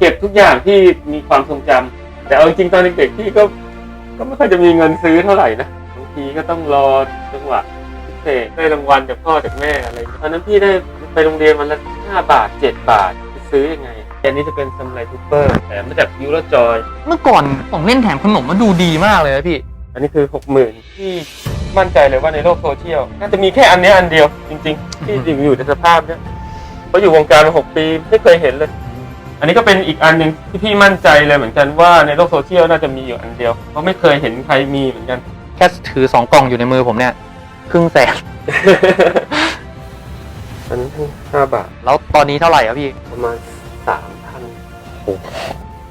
เก็บทุกอย่างที่มีความทรงจำแต่เอาจริงๆตอนเด็กๆพี่ก็ก็ไม่ค่อยจะมีเงินซื้อเท่าไหร่นะบางทีก็ต้องรอจังหวะพิเศษได้รางวัลจากพ่อจากแม่อะไรอย่างเงี้ยตอนนั้นพี่ได้ไปโรงเรียนวันละห้าบาทเจ็ดบาทจะซื้อยังไงอันนี้จะเป็นซัมไลทูเปอร์แต่มาจากยูโรจอย เมื่อก่อนของเล่นแถมขนมมันดูดีมากเลยนะพี่ อันนี้คือหกหมื่นที่มั่นใจเลยว่าในโลกโซเชียลน่าจะมีแค่อันเนี้ยอันเดียวจริง ๆ ที่อยู่อยู่ในสภาพเนี้ยเพราะอยู่วงการมาหกปีไม่เคยเห็นเลย อันนี้ก็เป็นอีกอันหนึ่งที่พี่มั่นใจเลยเหมือนกันว่าในโลกโซเชียลน่าจะมีอยู่อันเดียว เพราะไม่เคยเห็นใครมีเหมือนกัน แค่ถือสองกล่องอยู่ในมือผมเนี่ยครึ่งแสน อันนี้ห้าบาทแล้วตอนนี้เท่าไหร่ครับพี่ ประมาณสามพัน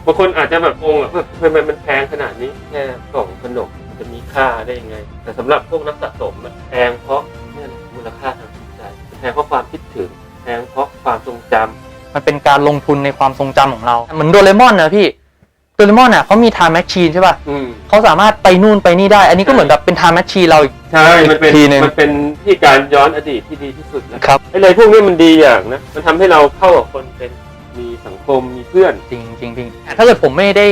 บางคนอาจจะแบบงงอะแบบทำไมมันแพงขนาดนี้แค่กล่องขนมมันจะมีค่าได้ยังไง แต่สำหรับพวกนักสะสมอะแพงเพราะเนี่ยแหละมูลค่าทางจิตใจแพงเพราะความคิดถึงแพงเพราะความทรงจำ มันเป็นการลงทุนในความทรงจำของเรา เหมือนโดเรมอนนะพี่โดเรมอนอะเขามี time machine ใช่ป่ะอืมเขาสามารถไปนู่นไปนี่ได้ อันนี้ก็เหมือนแบบเป็น time machine เราอีกใช่มันเป็นอีกทีหนึ่งมันเป็นที่การย้อนอดีตที่ดีที่สุดแล้วครับไอ้อะไรพวกนี้มันดีอย่างนะมันทำให้เราเข้ากับคนเป็นมีสังคมมีเพื่อนจริงจริงจริงถ้าเกิดผมไม่ได้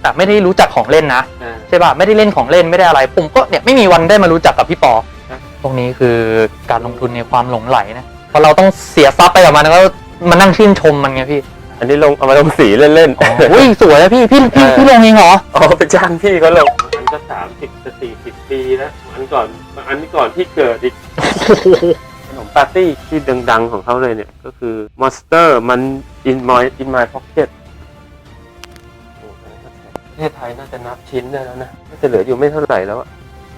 แต่ไม่ได้รู้จักของเล่นนะอ่าใช่ป่ะไม่ได้เล่นของเล่นไม่ได้อะไร ผมก็เนี่ยไม่มีวันได้มารู้จักกับพี่ปอครับพวกนี้คือการลงทุนในความหลงไหลนะเพราะเราต้องเสียทรัพย์ไปกับมันแล้วก็ มานั่งชื่นชมมันไงพี่อันนี้ลงเอามาลงสีเล่นอ๋ออุ้ยสวยนะพี่พี่พี่เออ พี่ลงเองเหรอๆอ๋อไปจ้างพี่เขาลงอันก็สามสิบจะสี่สิบปีแล้วอันก่อนอันนี้ก่อนที่เกิดอีกขนมปาร์ตี้ที่ดัง ๆ ของเขาเลยเนี่ย ก็คือ Monster มัน in my in my pocket โอ้โหประเทศไทยน่าจะนับชิ้นได้แล้วนะน่าจะเหลืออยู่ไม่เท่าไหร่แล้วอะ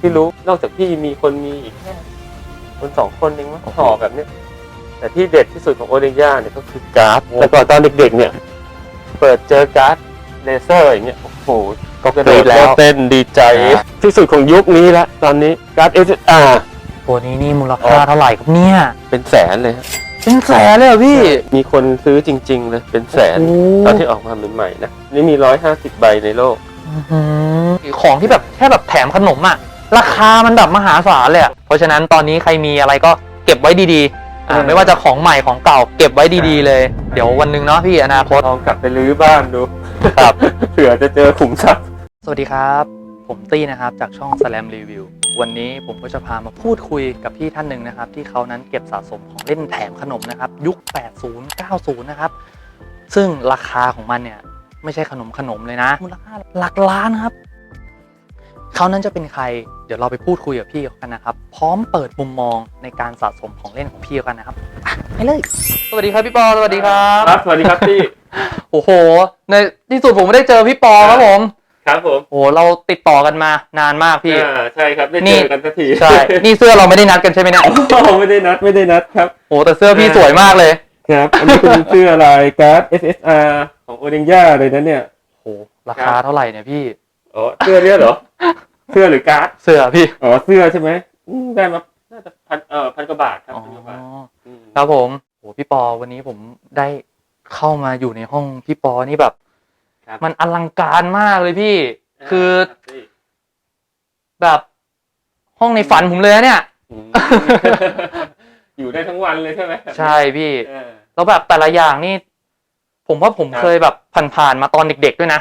ที่รู้นอกจากพี่มีคนมีอีกแค่คนสองคนเองมั้งห่อแบบเนี้ย แต่ที่เด็ดที่สุดของโอเดย่าเนี่ยก็คือการ์ดแต่ก่อนตอนเด็กๆเนี่ย เปิดเจอการ์ดเลเซอร์อย่างเงี้ยโอ้โหก็กระกโดรี๊ดดแล้วเต้นดีใจที่สุดของยุคนี้ละตอนนี้การ์ดเอสอาตัวนี้นี่มูลค่าเท่าไหร่ครับเนี่ย เป็นแสนเลยฮะเป็นแสนเลยเหรอพี่มีคนซื้อจริง ๆ เลยเป็นแสนโอ้ตอนที่ออกมาใหม่ๆนะนี่มีร้อยห้าสิบใบในโลกอื้อหือของที่แบบแค่แบบแถมขนมอะราคามันแบบมหาศาลเลยอะเพราะฉะนั้นตอนนี้ใครมีอะไรก็เก็บไว้ดีๆอ่า เออไม่ว่าจะของใหม่ของเก่าเก็บไว้ดีๆเลย เดี๋ยววันหนึ่งเนาะพี่อนาคต ลองกลับไปรื้อบ้านดูครับ เผื่อจะเจอขุมทรัพย์สวัสดีครับ ผมตี้นะครับจากช่อง Slam Review วันนี้ผมก็จะพามาพูดคุยกับพี่ท่านหนึ่งนะครับ ที่เขานั้นเก็บสะสมของเล่นแถมขนมนะครับ ยุค 80 90 นะครับ ซึ่งราคาของมันเนี่ย ไม่ใช่ขนมขนมเลยนะ มูลค่าหลักล้านครับ เขานั้นจะเป็นใคร เดี๋ยวเราไปพูดคุยกับพี่เขากันนะครับ พร้อมเปิดมุมมองในการสะสมของเล่นของพี่เขากันนะครับอะไปเลย สวัสดีครับพี่ปอ สวัสดีครับ ครับสวัสดีครับพี่ โอ้โห ในที่สุดผมไม่ได้เจอพี่ปอครับผม ครับผมโอ้โห เราติดต่อกันมานานมากพี่ อ่าใช่ครับได้นี่ เจอกันสักทีใช่ นี่เสื้อเราไม่ได้นัดกันใช่ไหมเนี่ย โอ้ไม่ได้นัดไม่ได้นัดครับ โอ้แต่เสื้อพี่สวยมากเลย ครับ อันนี้เป็นเสื้อลายการ์ด SSR ของโอเดย่าเลยนะเนี่ย โอ้ราคาเท่าไหร่เนี่ยพี่ อ๋อเสื้อเนี่ยเหรอ เสื้อหรือการ์ดเสื้อพี่ อ๋อเสื้อใช่ไหมอืมได้มาน่าจะพันเอ่อพันกว่าบาทครับอ๋อพันกว่าบาทมครับผมโอ้พี่ปอวันนี้ผมได้เข้ามาอยู่ในห้องพี่ปอนี่แบบ ครับมันอลังการมากเลยพี่ คือ รับพี่แบบห้องในฝันผมเลยนะเนี่ย อืมอยู่ได้ทั้งวันเลยใช่ไหมใช่พี่ เออ แล้วแบบแต่ละอย่างนี่ ผมว่าผมครับ เคยแบบผ่านๆมาตอนเด็กๆด้วยนะ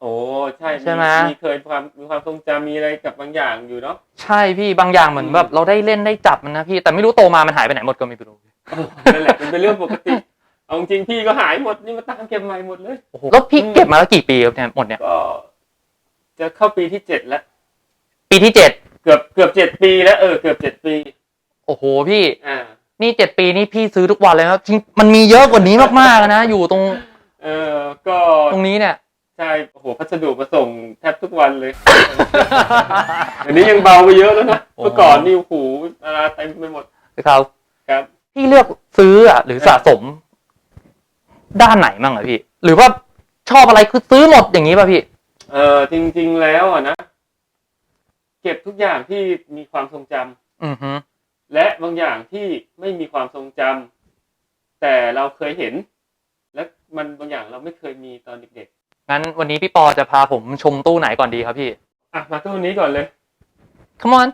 โอ้ใช่ใช่ไหม มีเคยความมีความทรงจำมีอะไรกับบางอย่างอยู่เนาะ ใช่พี่บางอย่างเหมือนอืมแบบเราได้เล่นได้จับมันนะพี่แต่ไม่รู้โตมามันหายไปไหนหมดก็ไม่รู้นั่นแหละมันเป็นเรื่องปกติ เอาจริงๆพี่ก็หายหมดนี่มาตามเก็บใหม่หมดเลยโอ้โหแล้วพี่อืมเก็บมาแล้วกี่ปีครับเนี่ยหมดเนี่ยก็จะเข้าปีที่เจ็ดแล้ว ปีที่เจ็ดเกือบเกือบเจ็ดปีแล้วเออเกือบเจ็ดปี โอ้โหพี่อ่านี่เจ็ดปีนี่พี่ซื้อทุกวันเลยครับจริงมันมีเยอะกว่านี้มากๆนะอยู่ตรง เออก็ตรงนี้เนี่ย ใช่โอ้โหพัสดุมาส่งแทบทุกวันเลย อันนี้ยังเบาไปเยอะแล้วนะโอ้เมื่อก่อนนี่โอ้โหอะไรเต็มไปหมดครับครับ พี่เลือกซื้ออะหรือสะสม ด้านไหนมั่งอะพี่ หรือว่าชอบอะไรคือซื้อหมดอย่างนี้ป่ะพี่ เออจริง ๆ แล้วอะนะ เก็บทุกอย่างที่มีความทรงจำอือฮึและบางอย่างที่ไม่มีความทรงจำแต่เราเคยเห็น และมันบางอย่างเราไม่เคยมีตอนเด็ก งั้นวันนี้พี่ปอจะพาผมชมตู้ไหนก่อนดีครับพี่ๆอะมาตู้นี้ก่อนเลย come on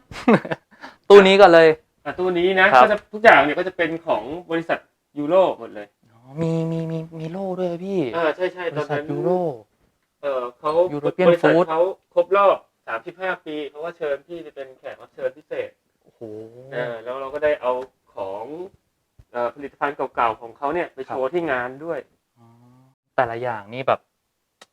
ตู้นี้ก่อนเลย อะตู้นี้นะครับ ก็จะทุกอย่างเนี่ยก็จะเป็นของบริษัทยูโรหมดเลยอ๋อมีมีมีมีโล่ด้วยพี่อ่าใช่ใช่บตอรินษัทนั้นยูโร เออเขา European บริษัท Food เขาครบรอบ 35 ปีเขาก็เชิญพี่ไปเป็นแขกรับเชิญพิเศษโอ้โหเออแล้วเราก็ได้เอาของเอ่อผลิตภัณฑ์เก่าๆของเขาเนี่ยไปโชว์ที่งานด้วยอ๋อแต่ละอย่างนี่แบบ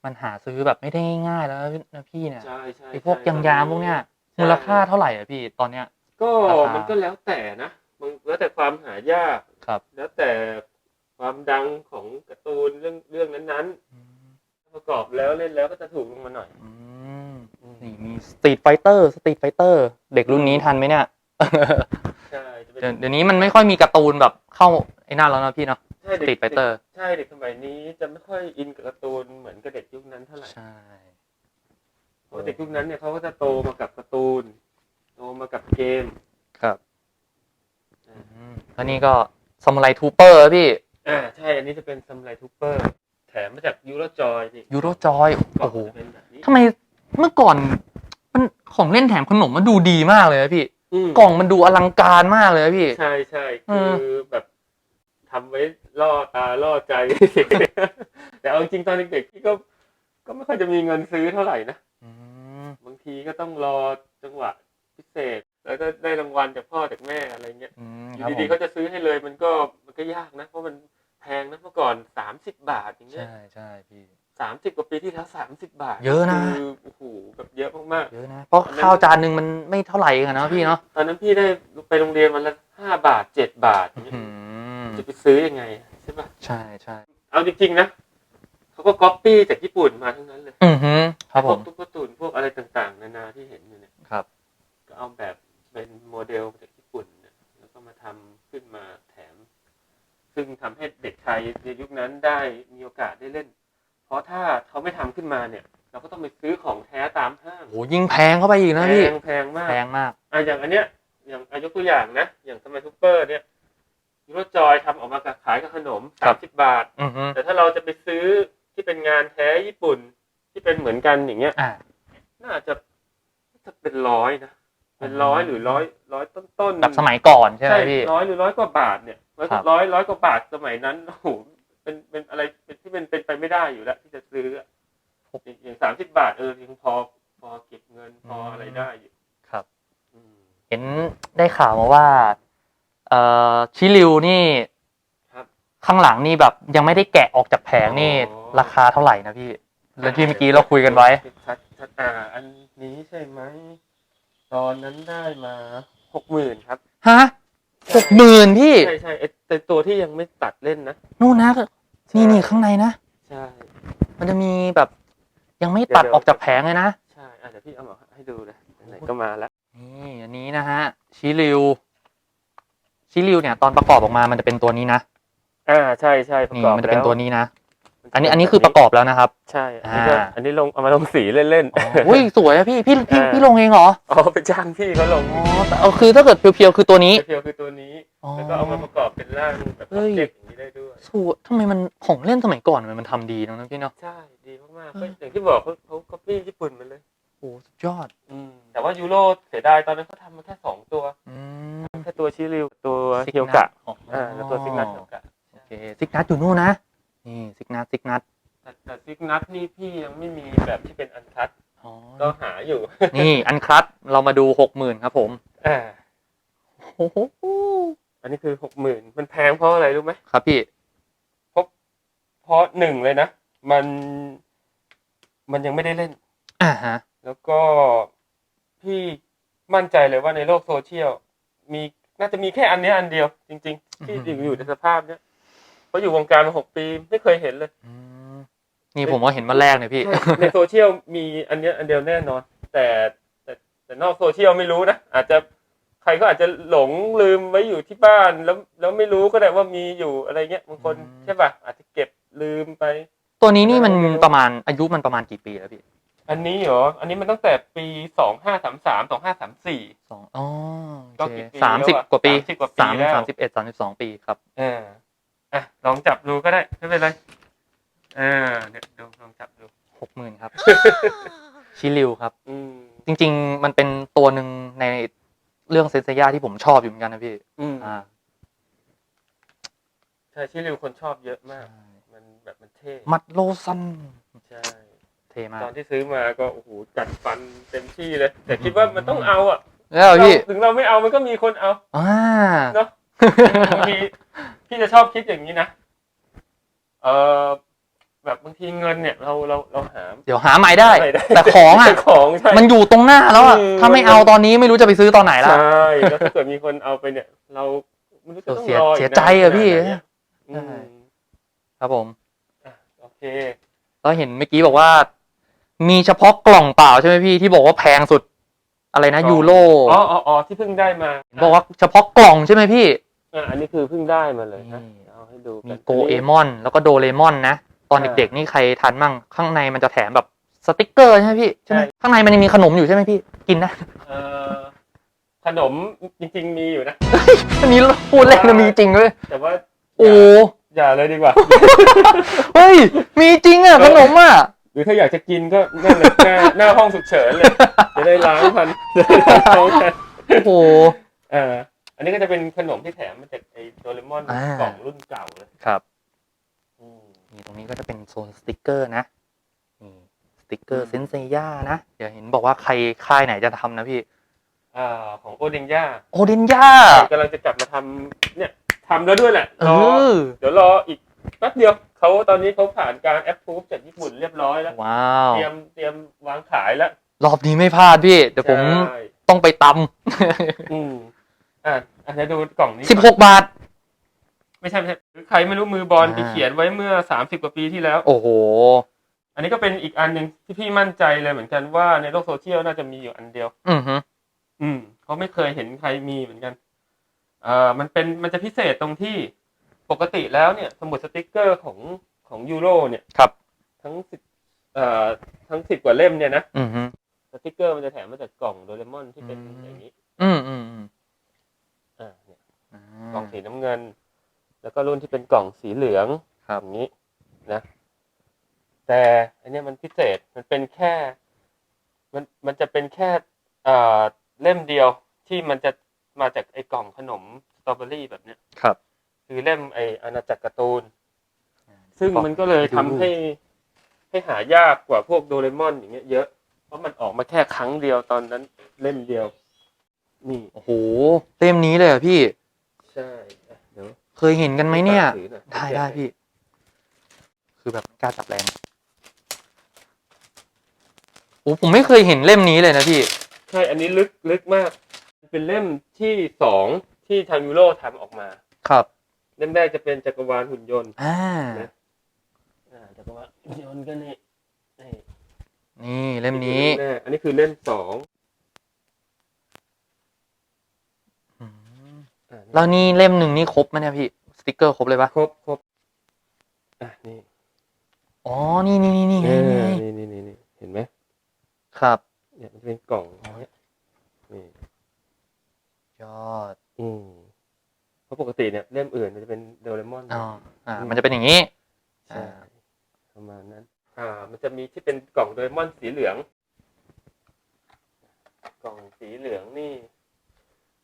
มันหาซื้อแบบไม่ได้ง่ายๆแล้วนะพี่เนี่ยใช่ใช่ไอพวกใช่ยางยามพวกเนี้ยมูลค่าเท่าไหร่อะพี่ตอนเนี้ย ก็ราคามัมันก็แล้วแต่นะมันแล้วแต่ความหายากครับ แล้วแต่ความดังของการ์ตูนเรื่องเรื่องนั้นๆ ประกอบแล้วเล่นแล้วก็จะถูกลงมาหน่อยอืมนี่มีสตรีทไฟเตอร์สตรีทไฟเตอร์เด็กรุ่นนี้ทันไหมเนี่ย ใช่จะเป็นเดี๋ยวเดี๋ยวนี้มันไม่ค่อยมีการ์ตูนแบบเข้าไอ้นั่นแล้วนะพี่เนาะใช่เด็ก Street Fighter ใช่เด็กสมัยนี้จะไม่ค่อยอินกับการ์ตูนเหมือนกับเด็กยุคนั้นเท่าไหร่ใช่ เพราะเด็กยุคนั้นเนี่ยเขาก็จะโตมากับการ์ตูน โตมากับเกมครับแล้วนี่ก็ซามูไรทูเปอร์พี่อ่าใช่อันนี้จะเป็นซัมไรทูเปอร์ แถมมาจากยูโรจอยนี่ยูโรจอยกล่อโอ้งโหจะเป็นแบบนี้ ทำไมเมื่อก่อน มันของเล่นแถมขนมมันดูดีมากเลยนะพี่อืม กล่องมันดูอลังการมากเลยนะพี่ ใช่ใช่เอคืออแบบทำไว้ล่อตาล่อใจ แต่เอาจริงๆตอนเด็กๆพี่ก็ ก็ไม่ค่อยจะมีเงินซื้อเท่าไหร่นะอืมบางทีก็ต้องรอจังหวะพิเศษ แล้วก็ได้รางวัลจากพ่อจากแม่อะไรเงี้ยอืมอครับยู่ผดีมๆเขาจะซื้อให้เลยมันก็มันก็ยากนะ เพราะมันแพงนะเมื่อก่อนสามสิบบาทอย่างเงี้ยใช่ใช่พี่ สามสิบกว่าปีที่แล้วสามสิบบาทเยอะนะ คือโอ้โหแบบเยอะมาก เยอะนะเพราะข้าวจานหนึ่งมันไม่เท่าไหร่กันๆนะพี่เนาะตอนนั้นพี่ได้ไปโรงเรียนวันละห้าบาทเจ็ดบาทอย่างเงี้ยอืมจะไปซื้อยังไงใช่ปะใช่ใช่เอาจริงๆนะเขาก็ก๊อปปี้จากญี่ปุ่นมาทั้งนั้นเลยอือฮึครับพผวกมตุ๊กตาตุนพวกอะไรต่างๆ นานาที่เห็นอยู่เนี่ยครับ ก็เอาแบบเป็นโมเดลจากญี่ปุ่นเนี่ยแล้วก็มาทำขึ้นมาแถม ซึ่งทำให้เด็กไทยในยุคนั้นได้มีโอกาสได้เล่น เพราะถ้าเขาไม่ทำขึ้นมาเนี่ย เราก็ต้องไปซื้อของแท้ตามห้างโหยิ่งแพงเข้าไปอีกนะแพพี่งแพงมากแพงมากอะอย่างอันเนี้ย อย่างอายกตัวอย่างนะ อย่างสมัยซูเปอร์เนี่ยยูโรจอยทำออกมากับขายกับขนมครัสามบสิบบาทอือฮึแต่ถ้าเราจะไปซื้อที่เป็นงานแท้ญี่ปุ่นที่เป็นเหมือนกันอย่างเงี้ยอ่าน่าจะน่าจะเป็นร้อยนะเป็นร้อยหรือร้อยร้อยต้นต้นๆแบบสมัยก่อนใช่ไหมพี่ร้อยหรือร้อยกว่าบาทเนี่ยร้อยครับร้อยร้อยกว่าบาทสมัยนั้นโอ้โห เป็นเป็นอะไรเป็นที่เป็นเป็นไปไม่ได้อยู่แล้ว ที่จะซื้ออะอย่างอย่างสามสิบบาทเออยังพอพอเก็บเงินพออะไรได้อยู่ครับ อืม เห็นได้ข่าวมาว่า เอ่อชิลิวนี่ครับข้างหลังนี่แบบ ยังไม่ได้แกะออกจากแผงนี่อ๋อ ราคาเท่าไหร่นะพี่แล้วที่เมื่อกี้เราคุยกันไว้ ชัดชัดอ่า อันนี้ใช่ไหมตอนนั้นได้มาหกหมื่นครับ ฮะหกหมื่นพี่ ใช่ใช่ไอ้แต่ตัวที่ยังไม่ตัดเล่นนะนู่นนะ นี่นี่ข้างในนะ ใช่มันจะมีแบบ ยังไม่ตัดเดี๋ยวออกจากแผงเลยนะ ใช่อะเดี๋ยวพี่เอามาให้ดูเลยไหนๆก็มาแล้ว นี่อันนี้นะฮะชิลิวชิลิวเนี่ย ตอนประกอบออกมามันจะเป็นตัวนี้นะ อ่าใช่ใช่ประนี่กอบมันจะเป็นแล้วตัวนี้นะ อันนี้อันนี้คือประกอบแล้วนะครับ ใช่อันนี้ก็อ่า อันนี้ลงเอามาลงสีเล่นอ๋ออุ้ยสวยอะพี่พี่พี่เออพี่ลงเองเหรอๆอ๋อไปจ้างพี่เขาลงอ๋อแต่เอาคือถ้าเกิดเพียวๆคือตัวนี้เพียวๆคือตัวนี้ อ๋อ แล้วก็เอามาประกอบเป็นร่างแบบเฮ้ยเด็กอย่างนี้ได้ด้วย สวยทำไมมันของเล่นสมัยก่อนมันทำดีเนอะพี่เนาะ ใช่ดีมากๆเอก็ออย่างที่บอกเขาเขาก๊อปปี้ญี่ปุ่นมาเลย โอ้สุดยอดอืมแต่ว่ายูโรเสียดายตอนนั้นเขาทำมาแค่สองตัวอืมแค่ตัวชิริวตัวซิกเฮียวนักะทอ๋ออ่าแล้วตัวซิกนัทเฮียวกะโอเคซิกนัทอยู่นู่นนะ นี่ซิกนัทซิกนัทแต่แต่ซิกนัทนี่พี่ยังไม่มีแบบที่เป็นอันคัตอ๋อ ก็หาอยู่ นี่อันคลัตเรามาดูหกหมื่นครับผมอ่า โอ้โหอันนี้คือหกหมื่นมันแพงเพราะอะไรรู้ไหมครับพี่ เพราะหนึ่งเลยนะ มัน มันยังไม่ได้เล่น อ่าฮะ แล้วก็พี่มั่นใจเลยว่าในโลกโซเชียลมีน่าจะมีแค่อันเนี้ยอันเดียว จริง ๆ ที่อยู่อยู่ในสภาพเนี้ย เพราะอยู่วงการมาหกปีไม่เคยเห็นเลย อืมนี่ผมว่าเห็นมาแรกเนี่ยพี่ใช่ในโซเชียลมีอันเนี้ยอันเดียวแน่นอน แต่แต่แต่นอกโซเชียลไม่รู้นะอาจจะใครก็อาจจะหลงลืมไว้อยู่ที่บ้านแล้วแล้วไม่รู้ก็ได้ว่ามีอยู่อะไรเงี้ยบางคนอืม ใช่ป่ะอาจจะเก็บลืมไป ตัวนี้นี่มันไม่รู้ประมาณอายุมันประมาณกี่ปีแล้วพี่อันนี้เหรออันนี้มันตั้งแต่ปีสองห้าสามสามสองห้าสามสี่ สองอ๋อก็โอเคกี่ปีสามสิบแล้วอะกว่าปี30กว่าปีสามแล้ว สามสิบเอ็ดสามสิบสองปีครับเออ อะลองจับดูก็ได้ไม่เป็นไรเออเดี๋ยวลองลองจับดู หกหมื่นครับ ชิลิวครับ อืมจริง ๆ มันเป็นตัวหนึ่งในเรื่องเซนเซียที่ผมชอบอยู่เหมือนกันนะพี่อืมอ่าใช่ช่ชิริวคนชอบเยอะมาก มันแบบมันเท่มัดโลซันใช่ เท่มาก ตอนที่ซื้อมาก็โอ้โหกัดฟันเต็มที่เลย แต่คิดว่ามันต้องเอาอะแล้วพี่เราถึงเราไม่เอามันก็มีคนเอา อ่าเนาะ บางทีพี่จะชอบคิดอย่างนี้นะ เออแบบบางทีเงินเนี่ย เราเราเราหา เดี๋ยวหาใหม่ได้ ไม่ได้แต่ของอะแต่ของใช่ มันอยู่ตรงหน้าแล้วอะอืม ถ้าไม่เอาตอนนี้ไม่รู้จะไปซื้อตอนไหนใชแล้ว่แล้วถ้าเกิดมีคนเอาไปเนี่ย เราไม่รู้จะต้องเสียรออีกเสียใจอะนานพี่ขนาดไหนอะอืมใช่ครับผม อะโอเคเราเห็นเมื่อกี้บอกว่า มีเฉพาะกล่องเปล่าใช่ไหมพี่ที่บอกว่าแพงสุด อะไรนะกล่อง ยูโรอ๋ออ๋ออ๋อที่เพิ่งได้มาบอกว่าเฉพาะกล่องใช่ไหมพี่ อะอันนี้คือเพิ่งได้มาเลยนะนี่เอาให้ดูมีนโกเอมอน แล้วก็โดเรมอนนะ ตอนใช่เด็กๆนี่ใครทันมั่งข้างในมันจะแถมแบบสติกเกอร์ใช่ไหมพี่ใช่ไหมใช่ข้างในมันยังมีขนมอยู่ใช่ไหมพี่กินนะเอ่อขนมจริง ๆ มีอยู่นะ อันนี้พูดเล่นนะมีจริงเลยแต่ว่าโอ้อย่าเลยดีกว่า เฮ้ยมีจริงอะขนมอะหรือถ้าอยากจะกินก็นั่นเลยหน้าหน้าห้องฉุกเฉินเลยจะได้ล้างพันจะได้ล้างท้องกันโอ้โหอ่า อันนี้ก็จะเป็นขนมที่แถมมาจากไอ้โดเรมอนอ่า กล่องรุ่นเก่าเลยครับ อืม นี่ตรงนี้ก็จะเป็นโซนสติกเกอร์นะนี่สติกเกออืร์มเซนเซย่านะ เดี๋ยวเห็นบอกว่าใครค่ายไหนจะทำนะพี่ อ่าของโอดิงย่าโอเดนย่ากำลังจะกลับมาทำเนี่ยทำแล้วด้วยแหละเอรออเดี๋ยวรออีกแป๊บเดียวเขาตอนนี้เขาผ่านการแอปพูฟจากญี่ปุ่นเรียบร้อยแล้ว ว้าว เตรียมเตรียมวางขายแล้วรอบนี้ไม่พลาดพี่ เดี๋ยวผมใช่ต้องไปตอืม อะอะเดี๋ยวดูกล่องนี้ำสิบหกบาท ไม่ใช่ไม่ใช่ใครไม่รู้มือบอลอ่า ไปเขียนไว้เมื่อสามสิบกว่าปีที่แล้ว โอ้โห อันนี้ก็เป็นอีกอันหนึ่งที่พี่มั่นใจเลยเหมือนกันว่าในโลกโซเชียลน่าจะมีอยู่อันเดียว อือฮึอืมเขาไม่เคยเห็นใครมีเหมือนกัน เอ่อมันเป็นมันจะพิเศษตรงที่ปกติแล้วเนี่ย สมุดสติกเกอร์ของของยูโรเนี่ย ครับ ทั้งสิบเอ่อทั้งสิบกว่าเล่มเนี่ยนะ อือฮึ สติกเกอร์มันจะแถมมาจากกล่องโดเรมอนที่เป็นอืม อย่างนี้ อืมอืมอืม อ่าเนี่ย อ่าก ล่อง สีน้ำเงิน แล้วก็รุ่นที่เป็นกล่องสีเหลืองครับอย่างนี้นะ แต่อันเนี้ยมันพิเศษมันเป็นแค่ มันมันจะเป็นแค่เอ่อเล่มเดียวที่มันจะมาจากไอ้กล่องขนมสตรอเบอรี่แบบเนี้ยครับ คือเล่มไอ้อาณาจักรการ์ตูน ซึ่งมันก็เลยทำให้ให้หายากกว่าพวกโดเรมอนอย่างเงี้ยเยอะ เพราะมันออกมาแค่ครั้งเดียวตอนนั้นเล่มเดียว นี่โอ้โหเต็มนี้เลยเหรอพี่ ใช่อะเดี๋ยวเคยเห็นกันไหมเนี่ย ถือหอได้ได้พี่ คือแบบกล้าจับแรงโอ้ผมไม่เคยเห็นเล่มนี้เลยนะพี่ ใช่ อันนี้ลึกลึกมาก เป็นเล่มที่สองที่ทางยูโรทำออกมา ครับ เล่มแรกจะเป็นจักรวาลหุ่นยนต์อ่า อ่าจักรวาลหุ่นยนต์ก็นี่นี่นี่เล่มนี้ เล่มแรกอันนี้คือเล่มสอง อืม อ่า แล้วนี่เล่มหนึ่งนี่ครบไหมเนี่ยพี่สติกเกอร์ครบเลยปะครบครบอะนี่อ๋อนี่นี่นี่นี่เอไงอไงนี่นี่นี่นี่เห็นไหมครับ เนี่ยมันจะเป็นกล่องอย่างเงี้ยนี่ยอดอืมเพราะปกติเนี่ยเล่มอื่นมันจะเป็นโดเรมอนอ๋ออ่า มันจะเป็นอย่างนี้ใช่ประมาณนั้น อ่า มันจะมีที่เป็นกล่องโดเรมอนสีเหลือง กล่องสีเหลืองนี่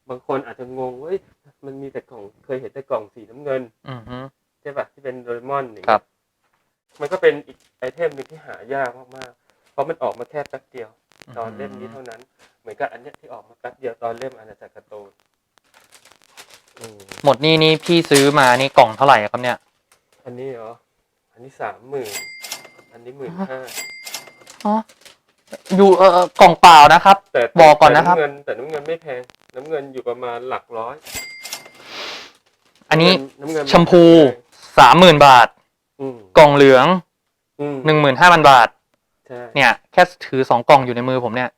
บางคนอาจจะงงเว้ยมันมีแต่กล่องเคยเห็นแต่กล่องสีน้ำเงินอือฮึใช่ปะที่เป็นโดเรมอนอย่างครัเงี้บยมันก็เป็นอีกไอเทมหนึ่งที่หายากมากๆเพราะมันออกมาแค่แป๊บเดียว ตอนเล่มนี้เท่านั้น เหมือนกับอันเนี้ยที่ออกมาแป๊บเดียวตอนเล่มอาณาจักรการ์ตูนอืมหมดนี่นี่พี่ซื้อมานี่กล่องเท่าไหร่ครับเนี่ย อันนี้เหรอ อันนี้สามหมื่นอันนี้หมื่นห้าอ๋ออยู่เออเออกล่องเปล่านะครับแต่บอกก่อนนะครับแต่ำเงินแต่น้ำเงินไม่แพง น้ำเงินอยู่ประมาณหลักร้อยอันนี้น้ำเงินชมพูสามหมื่นบาท อืมกล่องเหลืองอืมหนึ่งหมื่นห้าพันบาท ใช่ เนี่ย แค่ถือสองกล่องอยู่ในมือผมเนี่ย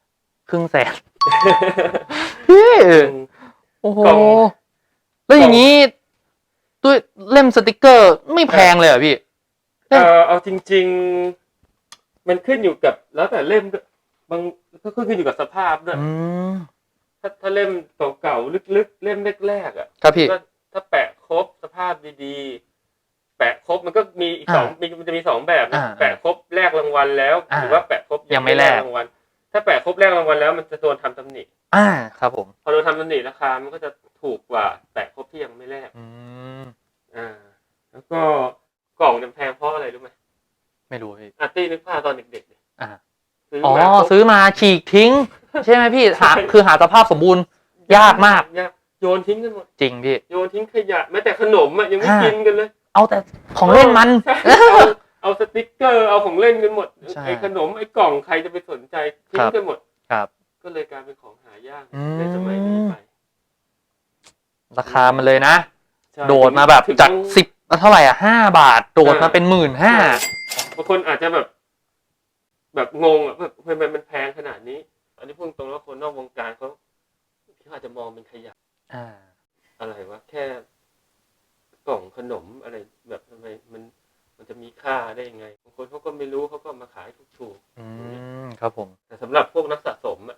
ครึ่งแสนพี่อืมโอ้โหกล่อง แล้วอย่างนี้ ด้วยเล่มสติกเกอร์ไม่แพงเลยเหรอพี่ เออเอาจริง ๆ มันขึ้นอยู่กับแล้วแต่เล่มด้วยบางก็ขึ้นอยู่กับสภาพด้วย อืม ถ้าถ้าเล่มเก่าๆลึกๆเล่มแรกๆอะครับพี่ ก็ถ้าแปะครบสภาพดีๆ แปะครบมันก็มีอีกสองอ่ามีมีมันจะมีสองแบบนะอ่าแปะครบแลกรางวัลแล้วอ่าหรือว่าแปะครบยังไม่แลก รางวัลถ้าแปะครบแลกรางวัลแล้วมันจะโดนทำตำหนิอ่าครับผม พอโดนทำตำหนิราคามันก็จะถูกกว่าแปะครบที่ยังไม่แลกอืมอ่า แล้วก็กล่องเนี่ยแพงเพราะอะไรรู้ไหมไม่รู้พี่อาร์ตี้นึกภาพตอนเด็กๆเนี่ยอ่า ซื้ออ๋อมาปุ๊บซื้อมาฉีกทิ้ง ใช่ไหมพี่หาใช่ คือหาสภาพสมบูรณ์ ยากมาก ยากโยนทิ้งกันหมดจริงพี่ โยนทิ้งขยะแม้แต่ขนมอะยังไม่อ่า กิกินกันเลยเอาแต่ของเล่นมัน ใช่เอาเอาสติ๊กเกอร์เอาของเล่นกันหมดใช่ไอ้ขนมไอ้กล่องใครจะไปสนใจทิ้คงรับกันหมดครับ ก็เลยกลายเป็นของหายากอืมในสมัยนี้ไปราคามันเลยนะ ใช่โดดมาแบบถึงจากต้อง สิบเท่าไหร่อะห้าบาท โดดมาเป็นหมื่นห้า บางคนอาจจะแบบ แบบงงอะแบบทำไมมันแพงขนาดนี้ อันนี้พูดตรงๆแล้วคนนอกวงการเขาเขาอาจจะมองเป็นขยะอ่า อะไรวะแค่กล่องขนมอะไรแบบทำไมมันมันจะมีค่าได้ยังไงบางคนเขาก็ไม่รู้เขาก็มาขายถูกอืมครับผม ๆแต่สำหรับพวกนักสะสมอะ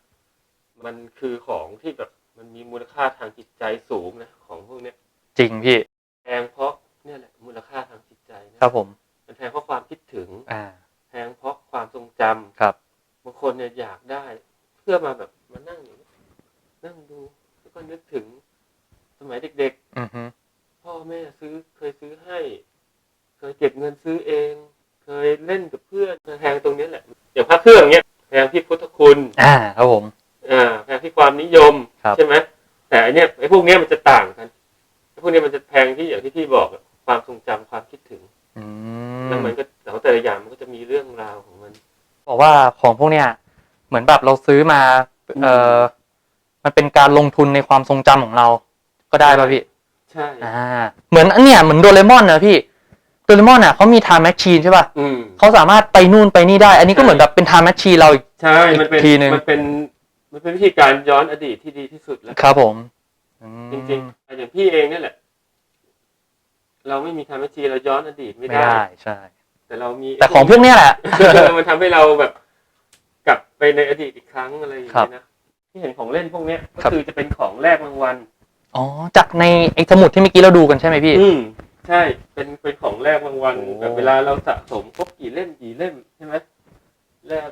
มันคือของที่แบบมันมีมูลค่าทางจิตใจสูงนะของพวกเนี้ยจริงพี่ แพงเพราะเนี่ยแหละมูลค่าทางจิตใจนะครับผม มันแพงเพราะความคิดถึงอ่า แพงเพราะความทรงจำ ครับ บางคนเนี่ยอยากได้เพื่อมาแบบมานั่งอย่างนี้นั่งดูแล้วก็นึกถึงสมัยเด็กอือฮึๆ พ่อแม่ซื้อเคยซื้อให้ เคยเก็บเงินซื้อเอง เคยเล่นกับเพื่อนแพงตรงเนี้ยแหละอย่างพระเครื่องเนี้ยแพงที่พุทธคุณ อ่าครับผม อ่าแพงที่ความนิยมครับ ใช่ไหมแต่อันเนี้ยไอ้พวกเนี้ยมันจะต่างกันไอ้พวกเนี้ยมันจะแพงที่อย่างที่พี่บอกอะความทรงจำความคิดถึงอืแล้วมมันก็แต่ว่าแต่ละอย่างมันก็จะมีเรื่องราวของมัน บอกว่าของพวกเนี้ย เหมือนแบบเราซื้อมา เอ่อมันเป็นการลงทุนในความทรงจำของเรา ก็ได้ป่ะพี่ ใช่ อ่า เหมือนอันเนี้ยเหมือนโดเรมอนนะพี่ โดเรมอนอะเขามี time machine ใช่ป่ะอืม เขาสามารถไปนู่นไปนี่ได้ อันนี้ก็ใช่เหมือนแบบเป็น time machine เราอีก ใช่ มันเป็น อีกทีหนึ่ง มันเป็น มันเป็นวิธีการย้อนอดีตที่ดีที่สุดแล้ว ครับผมอืม จริงๆอย่างพี่เองเนี่ยแหละ เราไม่มีทำแมชชีเราย้อนอดีตไม่ไม่ได้ ได้ใช่ แต่เรามีแต่ของพวกเนี้ยแหละ เออมันทำให้เราแบบกลับ ไปในอดีตอีกครั้งอะไรอย่างเงี้ยนะที่เห็นของเล่นพวกเนี้ยก็ครับคือจะเป็นของแรกรางวัลอ๋อจากในไอ้สมุดที่เมื่อกี้เราดูกันใช่ไหมพี่ อืมใช่เป็นเป็นของแรกรางวัลโอ้แบบเวลาเราสะสมครบกี่เล่มกี่เล่มใช่ไหมแลก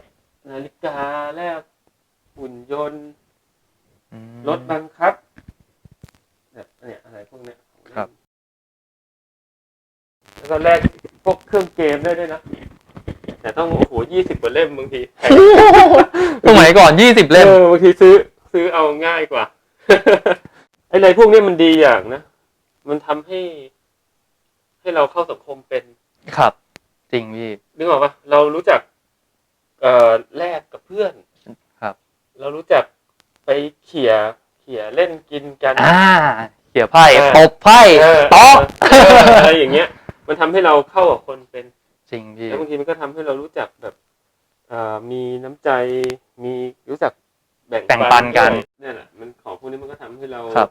นาฬิกาแลกหุ่นยนต์อืมรถบังคับแบบเนี่ยอะไรพวกเนี้ยของเล่นครับ แล้วก็แลกพวกเครื่องเกมได้ด้วยนะ แต่ต้องโอ้โหยี่สิบกว่าเล่มบางทีสมัยก่อนยี่สิบเล่มออบางทีซื้อ ซื้อเอาง่ายกว่าไอ้อะไรพวกนี้มันดีอย่างนะ มันทำให้ ให้เราเข้าสังคมเป็น ครับ จริงพี่นึกออกปะเรารู้จัก เอ่อแลกกับเพื่อนครับ เรารู้จักไปเขี่ยเขี่ยเล่นกินกัน อ่า เขี่ยไพ่เออตบไพ่เออต๊อกเอออะไรอย่างเงี้ย มันทำให้เราเข้ากับคนเป็น จริงพี่แล้วบางทีมันก็ทำให้เรารู้จักแบบเอ่อมีน้ำใจมีรู้จักแบ่งแบ่งปันกันด้วยเนี่ยแหละมันของพวกนี้มันก็ทำให้เราครับ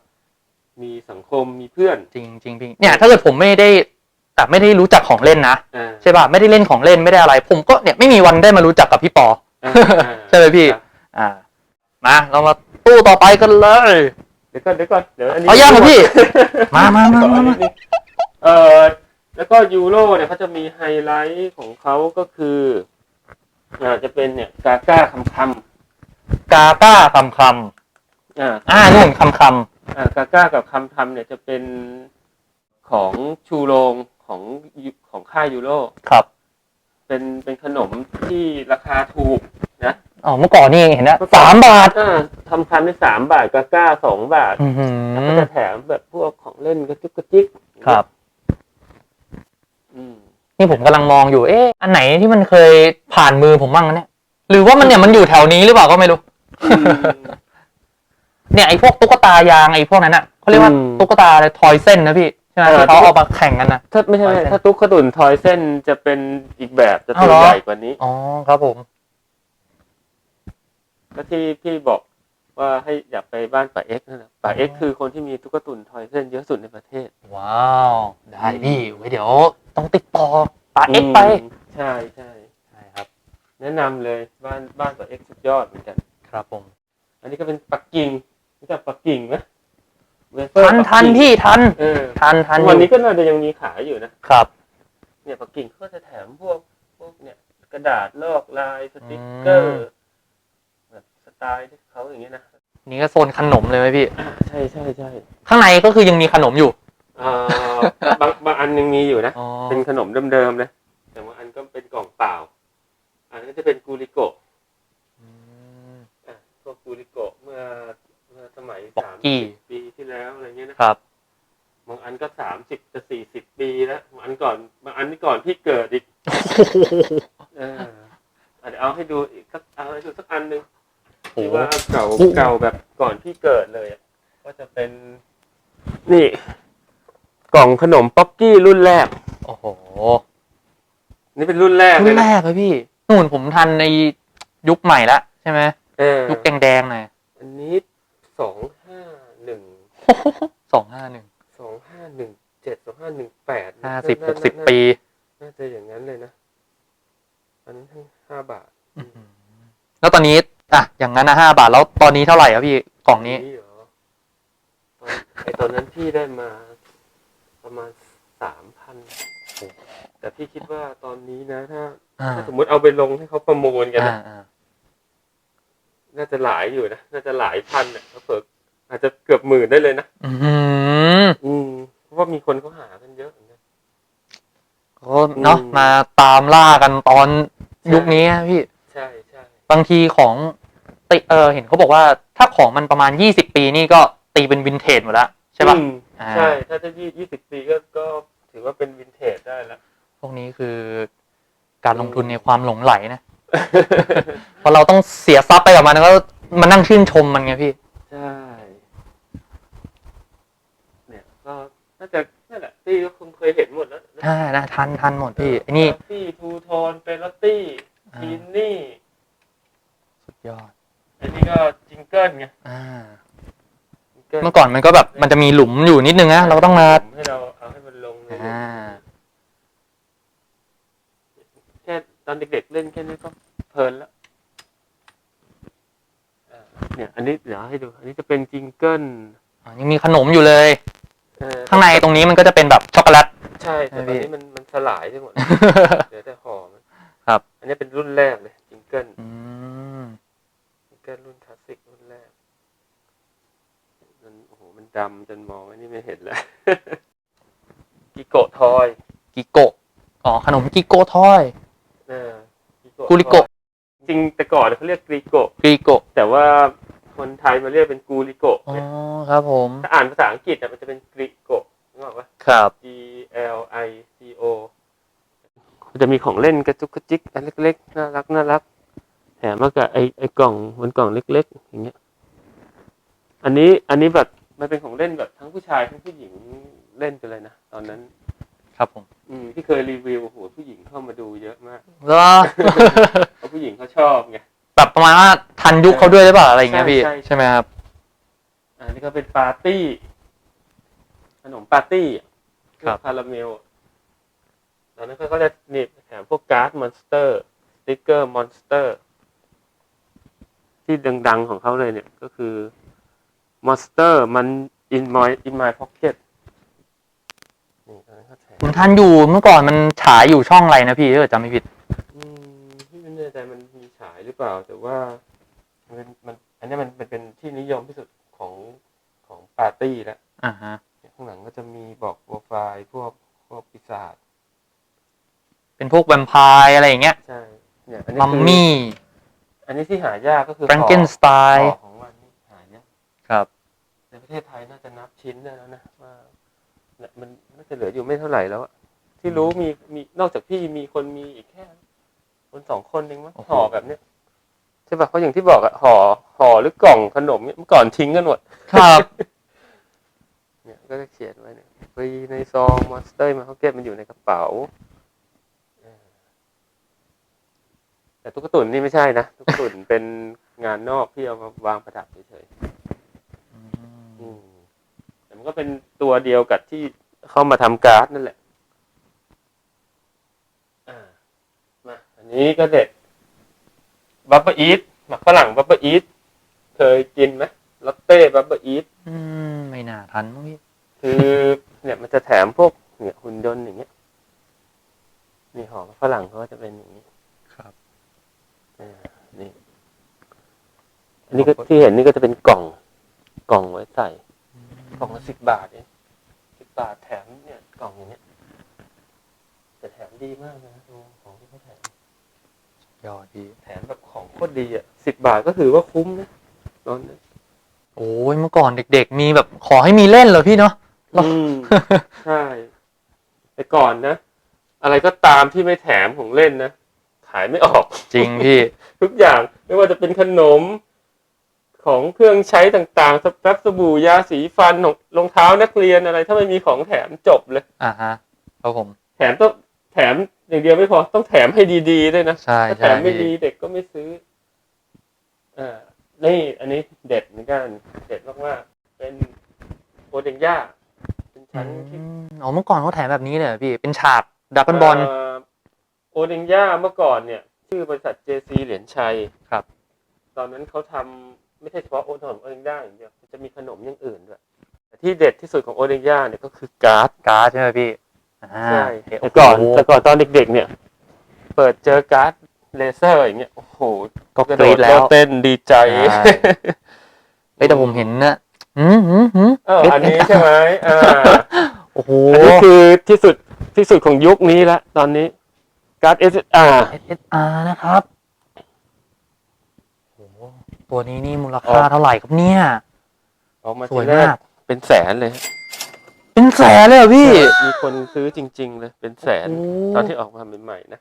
มีสังคมมีเพื่อน จริงจริงพี่เนี่ย ถ้าเกิดผมไม่ได้แต่ไม่ได้รู้จักของเล่นนะอ่าใช่ป่ะไม่ได้เล่นของเล่นไม่ได้อะไร ผมก็เนี่ยไม่มีวันได้มารู้จักกับพี่ปออ่าอ่าใช่ไหมพี่ครับอ่ามาเรามาตู้ต่อไปกันเลย เดี๋ยวก่อนเดี๋ยวก่อนเดี๋ยวอันนี้เอาย่างเหรอพี่ มามามามามาเออ แล้วก็ยูโรเนี่ยเขาจะมีไฮไลท์ของเขาก็คืออ่าจะเป็นเนี่ยกาก้าคำคกาก้าคำคำอ่าำอ่านู่นคำคอ่ากาก้ากับคำทำเนี่ยจะเป็นของชูโรงของยูของค่ายยูโรำครับเป็นเป็นขนมที่ราคาถูกนะอ๋อเมื่อก่อนนี่เห็นนะสามบาทอ่าทำคันได้สามบาทกาก้าสองบาท อือหืแล้วก็อ จะแถมแบบพวกของเล่นกระจุกกระจิกครับอืม นี่ผมกำลังมองอยู่ เอ๊ะ อันไหนที่มันเคยผ่านมือผมบ้างนะเนี่ย หรือว่ามันเนี่ยมันอยู่แถวนี้หรือเปล่าก็ไม่รู้อืมเนี่ยไอ้พวกตุ๊กตายางไอ้พวกนั้นอะเขาเรียกว่าอืมตุ๊กตาอะไรทอยเส้นนะพี่ใช่ไหมเออที่เขาเอามาแข่งกันนะถ้าไม่ใช่ทอยเส้นถ้าตุ๊กขตุนทอยเส้นจะเป็นอีกแบบจะอ้าตัววเหรอใหญ่กว่านี้ อ๋อครับผมแล้วที่พี่บอก ว่าให้อยากไปบ้านป่าเอ็กซ์นั่นแหละป่าเอ็กซ์คือคนที่มีตุ๊กตุนทอยเส้นเยอะสุดในประเทศ ว้าว ได้พี่ไว้เดี๋ยว ต้องติดต่อปาเอ็กซ์ไปมใช่ใช่ใช่ครับ แนะนำเลยบ้านบ้านป่าเอ็กซ์สุดยอดเหมือนกัน ครับผม อันนี้ก็เป็นปักกิ่งรู้จักปักกิ่งไหมเวเฟอร์ทันปักทันกิ่งพี่ทันเออทันทันวันอยู่นี้ก็น่าจะยังมีขายอยู่นะครับ เนี่ยปักกิ่งเขาก็จะแถมพวกพวกเนี่ยกระดาษลอกลายสติกเกอร์แบบส ไตล์ที่เขาอย่างเงี้ยนะนี่ก็โซนขนมเลยไหมพี่อ่าใช่ใช่ใช่ข้างในก็คือยังมีขนมอยู่อ่าบางบางอันยังมีอยู่นะ อ๋อเป็นขนมเดิมๆนะแต่บางอันก็เป็นกล่องเปล่า อันนี้นก็จะเป็นกูริโกะอืม อะพวกกูริโกะเมื่อเมื่อสมัยป๊อกสามกี้ สิบปีที่แล้วอะไรเงี้ยนะครับ บางอันก็สามสิบจะสี่สิบปีแล้วบางอันก่อนบางอันนี่ก่อนที่เกิดอีก เอออะเดี๋ยวเอาให้ดูอีกสักเอาให้ดูสักอันหนึ่งโอ้ ที่โหว่าเก่าเก่าแบบก่อนที่เกิดเลยอะก็จะเป็น นี่ กล่องขนมป๊อกกี้รุ่นแรก โอ้โห นี่เป็นรุ่นแรกเลรุ่ยนแรนะกเลยพี่นู่นผมทันในยุคใหม่ละใช่ไหมเออยุคแดงๆหน่อยอันนี้สองห้าหนึ่งสองห้าหนึ่งสองห้าหนึ่งเจ็ดสองห้าหนึ่งแปดห้าสิบหกสิบปี น่าจะอย่างนั้นเลยนะ อันนี้ทั้งห้าบาทแล้วตอนนี้ อะอย่างนั้นนะห้าบาทแล้วตอนนี้เท่าไหร่ครับพี่กล่องนี้ เหรอตอนไอตอนนั้นพี่ได้มาประมาณสามพันแต่พี่คิดว่าตอนนี้นะถ้าอ่าถ้าสมมติเอาไปลงให้เขาประมูลกันอ่านะอ่าน่าจะหลายอยู่นะน่าจะหลายพันอะเผื่ออาจจะเกือบหมื่นได้เลยนะอืมอืมเพราะว่ามีคนเขาหากันเยอะเหมือนกัน ก็เนาะอืม มาตามล่ากันตอนยุคนี้อะพี่ใช่ใช่ บางทีของติเออเห็นเขาบอกว่าถ้าของมันประมาณยี่สิบปีนี่ก็ตีเป็นวินเทจหมดแล้วใช่ปะอืมอ่าใช่ ถ้าจะยี่ยี่สิบปีก็ก็ถือว่าเป็นวินเทจได้แล้ว พวกนี้คือการลงทุนในความหลงไหลนะ เพราะเราต้องเสียทรัพย์ไปกับมันแล้วก็มานั่งชื่นชมมันไงพี่ ใช่ เนี่ยก็น่าจะนั่นแหละตี้ก็คงเคยเห็นหมดแล้วอ่านะทันทันหมดพี่ไอ้นี่ ตี้ทูโทนเปโรตี้อ่า ทีนนี่สุด ยอดอันนี้ก็จิงเกิลไงอ่า จิงเกิลเมื่อก่อนมันก็แบบมันจะมีหลุมอยู่นิดนึงนะเราก็ต้องมาให้เราเอาให้มันลงเลยอ่าแค่ตอนเด็กๆเล่นแค่นี้ก็เพลินแล้วอ่าเนี่ย อันนี้เดี๋ยวให้ดู อันนี้จะเป็นจิงเกิลอ่ายังมีขนมอยู่เลย เอ่อข้างในตรงนี้มันก็จะเป็นแบบช็อกโกแลต ใช่แต่ตใช่อนพี่นี้มันมันสลายไปหมดเหลือแต่ห่อมันครับ อันนี้เป็นรุ่นแรกเลยจิงเกิลอืม จิงเกิลรุ่นคลาสสิกรุ่นแรกมัน โอ้โหมันดำจนมองอันนี้ไม่เห็นแล้วกิโกะทอยกิโกะอ๋อขนมกิโกะทอยเออกุริโกะทอยจริงแต่ก่อนเขาเรียกกริโกะกิโกะแต่ว่าคนไทยมาเรียกเป็นกูริโกะอ๋อครับผมถ้าอ่านภาษาอังกฤษอะมันจะเป็นกริโกะนึกออกปะครับ G L I G O มันจะมีของเล่นกระจุกกระจิกอันเล็กๆน่ารักน่ารักแถมมากับไอไอกล่องบนกล่องเล็ก ๆ อย่างเงี้ย อันนี้อันนี้แบบ มันเป็นของเล่นแบบทั้งผู้ชายทั้งผู้หญิงเล่นกันเลยนะตอนนั้น ครับผม อืมที่เคยรีวิวโอ้โหผู้หญิงเข้ามาดูเยอะมากแล้วเพราะผู้หญิงเขาชอบไงแบบประมาณว่าทันยุคเขาด้วยหรือเปล่าอะไรอย่างเงี้ยพี่ใช่ใช่ใช่ไหมครับอันนี้ก็เป็นปาร์ตี้ ขนมปาร์ตี้อะครับคาราเมลตอนนั้นเขาก็จะนี่แถมพวกการ์ดมอนสเตอร์สติ๊กเกอร์มอนสเตอร์ ที่ดังๆของเขาเลยเนี่ยก็คือ มอนสเตอร์มัน in my in my pocket นี่ตอนนั้นเขาแถมผมทันอยู่เมื่อก่อนมันฉายอยู่ช่องอะไรนะพี่ถ้าเกิดจำไม่ผิด อืมพี่ไม่แน่ใจมันมีฉายหรือเปล่า แต่ว่ามันเป็นมัน อันนี้มันเป็นเป็นที่นิยมที่สุดของของปาร์ตี้แล้ว อ่าฮะ ข้างหลังก็จะมีบอกโปรไฟล์พวกพวกปีศาจเป็นพวกแวมไพร์อะไรอย่างเงี้ย ใช่ เนี่ย อันนี้มัมคือมี่ อันนี้ที่หา ยากก็คือแฟรงเกนสไตห่อล์ ห่อของมันนี่หายาก ครับ ในประเทศไทยน่าจะนับชิ้นได้แล้วนะว่าเนี่ยมันน่าจะเหลืออยู่ไม่เท่าไหร่แล้วอะที่รู้มีมีนอกจากพี่มีคนมีอีกแค่ คนสองคนเองมั้งโอ้โหห่อแบบเนี้ยใช่ปะเพราะอย่างที่บอกอะห่อห่อหรือกล่องขนมเนี่ยเมื่อก่อนทิ้งกันหมดครับเนี่ยก็จะเขียนไว้เนี่ยฟรีในซองมอนสเตอร์มาเขาเก็บมันอยู่ในกระเป๋าเออแต่ตุ๊กตุนนี่ไม่ใช่นะตุ๊กตุนเป็นงานนอกที่เอามาวางประดับเฉยๆอืม แต่มันก็เป็นตัวเดียวกับที่เข้ามาทำการ์ดนั่นแหละอ่ามา อันนี้ก็เด็ดบับเบิลอีทหมักฝรั่งบับเบิลอีทเคยกินไหมลอตเต้บับเบิลอีทอืมไม่น่าทันมั้งพี่คือเนี่ยมันจะแถมพวกเนี่ยหุ่นยนต์อย่างเงี้ยนี่หอมฝรั่งเขาก็จะเป็นอย่างนี้ ครับอ่านี่ อันนี้ก็ที่เห็นนี่ก็จะเป็นกล่อง กล่องไว้ใส่ กล่องละสิบบาทเองสิบบาทแถมเนี่ยกล่องอย่างเนี้ยแต่แถมดีมากนะดูของที่เขาแถมยอดพี่แถมแบบของโคตรดีอะสิบบาทก็ถือว่าคุ้มนะตอนนี้โอ้ยเมื่อก่อนเด็ก ๆ มีแบบขอให้มีเล่นเหรอพี่เนาะเราอืมใช่แต่ก่อนนะ อะไรก็ตามที่ไม่แถมของเล่นนะขายไม่ออก จริงพี่ ทุกอย่างไม่ว่าจะเป็นขนม ของเครื่องใช้ต่างๆสแป๊บสบู่ยาสีฟันของรองเท้านักเรียนอะไร ถ้าไม่มีของแถมจบเลย อ่าฮะครับผม แถมต้องแถมอย่างเดียวไม่พอต้องแถมให้ดีๆด้วยนะใช่ถ้าแถใช่มไม่ดีพี่เด็กก็ไม่ซื้ออ่านี่อันนี้เด็ดเหมือนกันเด็ดมากๆเป็นโอเดงย่าเป็นอืชั้นที่มอ๋อเมื่อก่อนเขาแถมแบบนี้เลยเหรอพี่เป็นฉากดักกันบอลโอเดงย่าเมื่อก่อนเนี่ย ชื่อบริษัท JC เหรียญชัยครับ ตอนนั้นเขาทำ ไม่ใช่เฉพาะโอขนมโอเดงย่าอย่างเดียวจะมีขนมอย่างอื่นด้วยแต่ที่เด็ดที่สุดของโอเดงย่าเนี่ยก็คือการ์ด การ์ดใช่ไหมพี่อ่าใช่โอ้แต่โหก่อนแต่ก่อนตอนเด็ก ๆ เนี่ย เปิดเจอการ์ดเลเซอร์อย่างเงี้ยโอ้โหก็กระกโดรี๊ดดแล้โลว ดเต้นดีใจ ใช่ เฮ้ยแต่ผมเห็นนะอืมอืมอืมเอออันนี้ใช่ไหมอ่าโอ้โห อันนี้คือที่สุดที่สุดของยุคนี้ละตอนนี้การ์ด SSR SSR นะครับโอ้โห ตัวนี้นี่มูลค่าเท่าไหร่ครับเนี่ย ออกมาสวยทีแรมากเป็นแสนเลยฮะเป็นแสนเลยเหรอพี่ มีคนซื้อจริง ๆ เลย เป็นแสน โอ้ตอนที่ออกมาใหม่ๆนะ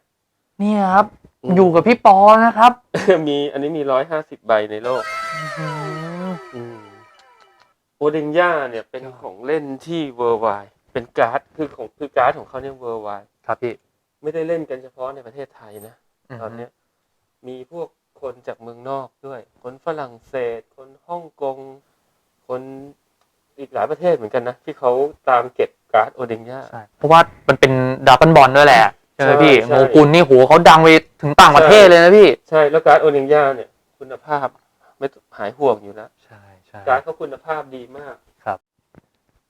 เนี่ยครับ อืม อยู่กับพี่ปอนะครับมีอันนี้มีร้อยห้าสิบใบในโลก อืมโอเดงย่าเนี่ยเป็นยอด ของเล่นที่เวอร์ไวเป็นการ์ดคือของคือการ์ดของเขาเนี่ยเวอร์ไวครับพี่ไม่ได้เล่นกันเฉพาะในประเทศไทยนะ ตอนเนี้ยมีพวก คนจากเมืองนอกด้วย คนฝรั่งเศส คนฮ่องกง คนอีกหลายประเทศเหมือนกันนะ ที่เขาตามเก็บการ์ดโอเดงย่าใช่เพราะว่ามันเป็นดรากันบอลด้วยแหละใช่ไหมพี่ใช่ใช่ โมกุลนี่โหเขาดังไปถึงต่างประเทศเลยนะพี่ ใช่แล้วการ์ดโอเดงย่าเนี่ย คุณภาพไม่ต้องหายห่วงอยู่แล้ว ใช่ใช่ การ์ดเขาคุณภาพดีมากครับ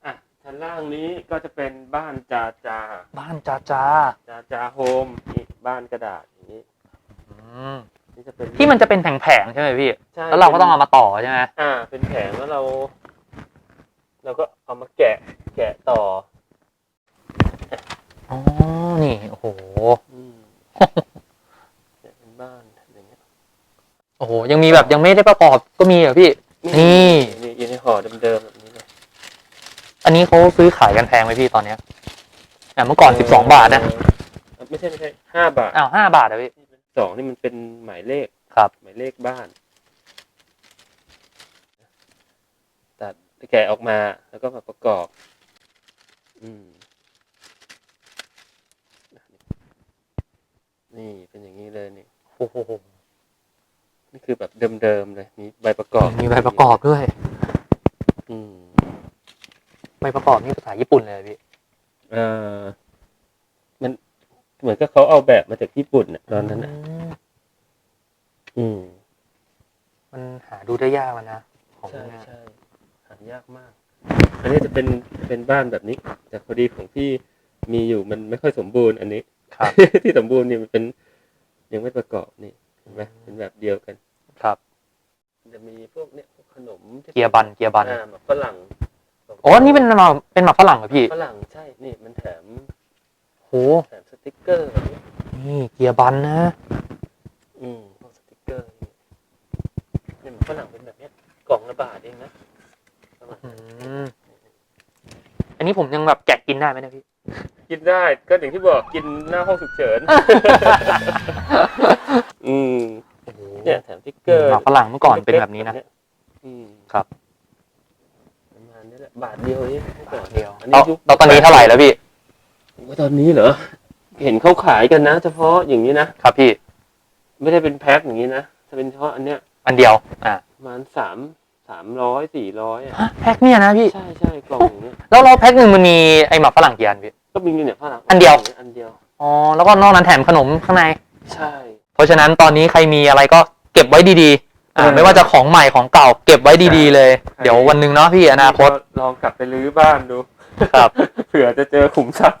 อะชั้นล่างนี้ก็จะเป็นบ้านจาจา บ้านจ้าจ้าจาจาโฮมนี่บ้านกระดาษอย่างนี้ อืม นี่จะเป็นที่มันจะเป็นแผงๆใช่ไหมพี่ ใช่แล้วเราก็ต้องเอามาต่อใช่ไหมอ่า เป็นแผงแล้วเรา เราก็เอามาแกะ แกะต่ออ๋อนี่โอ้โหอืมเนี่ยเป็นบ้านอย่างเงี้ยโอ้โหยังมีแบบยังไม่ได้ประกอบก็มีเหรอพี่ นี่ นี่อยู่ในห่อเดิมๆแบบนี้เลยอันนี้เขาซื้อขายกันแพงไหมพี่ตอนเนี้ยอะเมื่อก่อนสิบสองบาทนะเออไม่ใช่ไม่ใช่ห้าบาท อ้าวห้าบาทอะพี่ สองนี่มันเป็นหมายเลขครับ หมายเลขบ้าน ตัดแกะออกมาแล้วก็มาประกอบ อืม นี่เป็นอย่างนี้เลยนี่โอ้โหนี่คือแบบเดิมๆเลย มีใบประกอบมีใบประกอบด้วย อืม ใบประกอบนี่ภาษาญี่ปุ่นเลยเหรอพี่ เอ่อมัน เหมือนกับเขาเอาแบบมาจากญี่ปุ่นน่ะตอนนั้นน่ะ มอืม มันหาดูได้ยากแล้วนะของใช่เนี่ยใช่หายากมาก อันนี้จะเป็นเป็นบ้านแบบนี้ แต่พอดีของพี่มีอยู่มันไม่ค่อยสมบูรณ์อันนี้ ครับ ที่สมบูรณ์นี่มันเป็นยังไม่ประกอบนี่เห็นไหมเป็นแบบเดียวกัน ครับมันจะมีพวกเนี้ยพวกขนมที่เกียร์บันเกียร์บันอ่าหมักฝรั่งอ๋อนี่เป็นหมากเป็นหมากฝรั่งเหรอพี่ฝรั่งใช่ นี่มันแถมโห แถมส ติกเกอร์แบบนี้นี่เกียร์บันนะ อืมพวกสติกเกอร์นี่นี่มันฝรั่งเป็นแบบเนี้ยกล่องละบาทเองนะประมาณอืมอันนี้ผมยังแบบแกะกินได้ไหมเนะพี่ กินได้ก็อย่างที่บอกกินหน้าห้องฉุกเฉิน อืมโอ้โหเนี่ยแถมสติ๊กเกอร์หมากฝรั่งเมื่อก่อนเป็นแบบนี้นะ อืมครับ ประมาณนี้แหละบาทเดียวเองมื่อก่อนเดียว อันเอานี้ยุคแล้วตอนนี้เท่าไหร่แล้วพี่ ว่าตอนนี้เหรอ เห็นเขาขายกันนะ เฉพาะอย่างนี้นะครับพี่ ไม่ได้เป็นแพ็คอย่างนี้นะจะเป็นเฉพาะอันเนี้ยอันเดียว อ่าประมาณสามสามร้อยสี่ร้อยอะฮะแพ็คเนี่ยนะพี่ ใช่ใช่กล่องอย่างเงี้ยแล้วเราแพ็คหนึ่งมันมีไอหมากฝรั่งกี่อันพี่ ก็มีเนี่ยฝรั่งอันเดียว อันเดียว อ๋อ แล้วก็นอกนั้นแถมขนมข้างใน ใช่ เพราะฉะนั้นตอนนี้ใครมีอะไรก็เก็บไว้ดีๆอ่าเออไม่ว่าจะของใหม่ของเก่าเก็บไว้ดีๆเลย เดี๋ยววันหนึ่งเนาะพี่อนาคตก็ลองกลับไปรื้อบ้านดู ครับ เผื่อจะเจอขุมทรัพย์